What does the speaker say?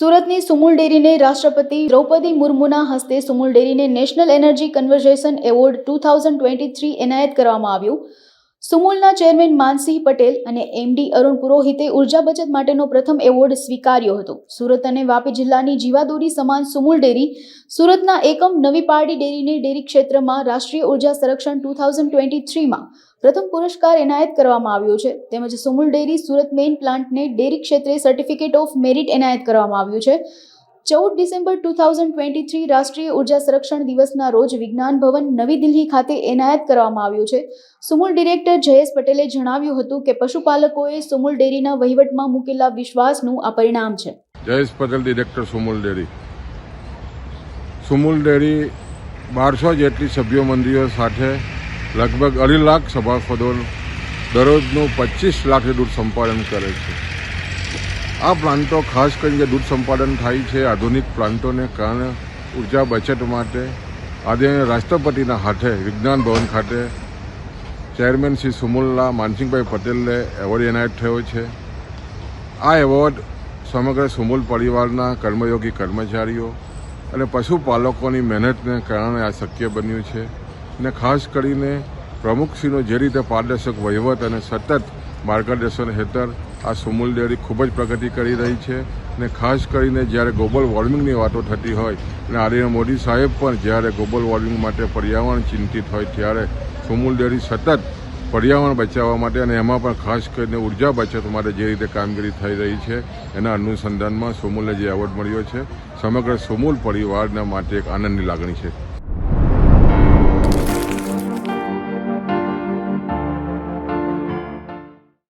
સુરતની સુમુલ ડેરીને રાષ્ટ્રપતિ દ્રૌપદી મુર્મુના હસ્તે Sumul ડેરીને national energy conversation award two thousand twenty three એનાયત કરવામાં આવ્યું. સુમુલના ચેરમેન માનસિંહ પટેલ અને એમડી અરુણ પુરોહિતે ઊર્જા બચત માટેનો પ્રથમ એવોર્ડ સ્વીકાર્યો હતો. સુરત અને વાપી જિલ્લાની જીવાદોરી સમાન સુમુલ ડેરી, સુરતના એકમ નવી પારડી ડેરીને ડેરી ક્ષેત્રમાં રાષ્ટ્રીય ઊર્જા સંરક્ષણ ટુ થાઉઝન્ડ ટ્વેન્ટી થ્રીમાં પ્રથમ પુરસ્કાર એનાયત કરવામાં આવ્યો છે. તેમજ સુમુલ ડેરી સુરત મેઇન પ્લાન્ટને ડેરી ક્ષેત્રે સર્ટિફિકેટ ઓફ મેરિટ એનાયત કરવામાં આવ્યું છે. ચૌદ December two thousand twenty three રાષ્ટ્રીય ઊર્જા સંરક્ષણ દિવસના રોજ વિજ્ઞાન ભવન નવી દિલ્હી ખાતે એનાયત કરવામાં આવ્યું છે. સુમુલ ડિરેક્ટર જયેશ પટેલે જણાવ્યું હતું કે પશુપાલકોએ સુમુલ ડેરીના વહીવટમાં મૂકેલા વિશ્વાસનું આ પરિણામ છે. Jayesh Patel director Sumul dairy. Sumul dairy બારસો જેટલી સભ્યો મંડળીઓ સાથે લગભગ અઢી લાખ સભાસદો દરરોજનું પચીસ લાખ દૂધ સંપાદન કરે છે. આ પ્લાન્ટો ખાસ કરીને દૂધ સંપાદન થાય છે આધુનિક પ્લાન્ટોને કારણે ઊર્જા બચત માટે. આજે રાષ્ટ્રપતિના હાથે વિજ્ઞાન ભવન ખાતે ચેરમેન શ્રી સુમુલના માનસિંહભાઈ પટેલને એવોર્ડ એનાયત થયો છે. આ એવોર્ડ સમગ્ર સુમુલ પરિવારના કર્મયોગી કર્મચારીઓ અને પશુપાલકોની મહેનતને કારણે આ શક્ય બન્યું છે અને ખાસ કરીને પ્રમુખશ્રીનો જે રીતે પારદર્શક વહીવટ અને સતત માર્ગદર્શન હેઠળ આ સુમૂલ ડેરી ખૂબ જ પ્રગતિ કરી રહી છે અને ખાસ કરીને જ્યારે ગ્લોબલ વોર્મિંગની વાતો થતી હોય અને આદરણીય મોદી સાહેબ પણ જ્યારે ગ્લોબલ વોર્મિંગ માટે પર્યાવરણ ચિંતિત હોય ત્યારે સુમૂલ ડેરી સતત પર્યાવરણ બચાવવા માટે અને એમાં પણ ખાસ કરીને ઊર્જા બચત માટે જે રીતે કામગીરી થઈ રહી છે, એના અનુસંધાનમાં સુમૂલને જે એવોર્ડ મળ્યો છે. સમગ્ર સુમૂલ પરિવારના માટે એક આનંદની લાગણી છે.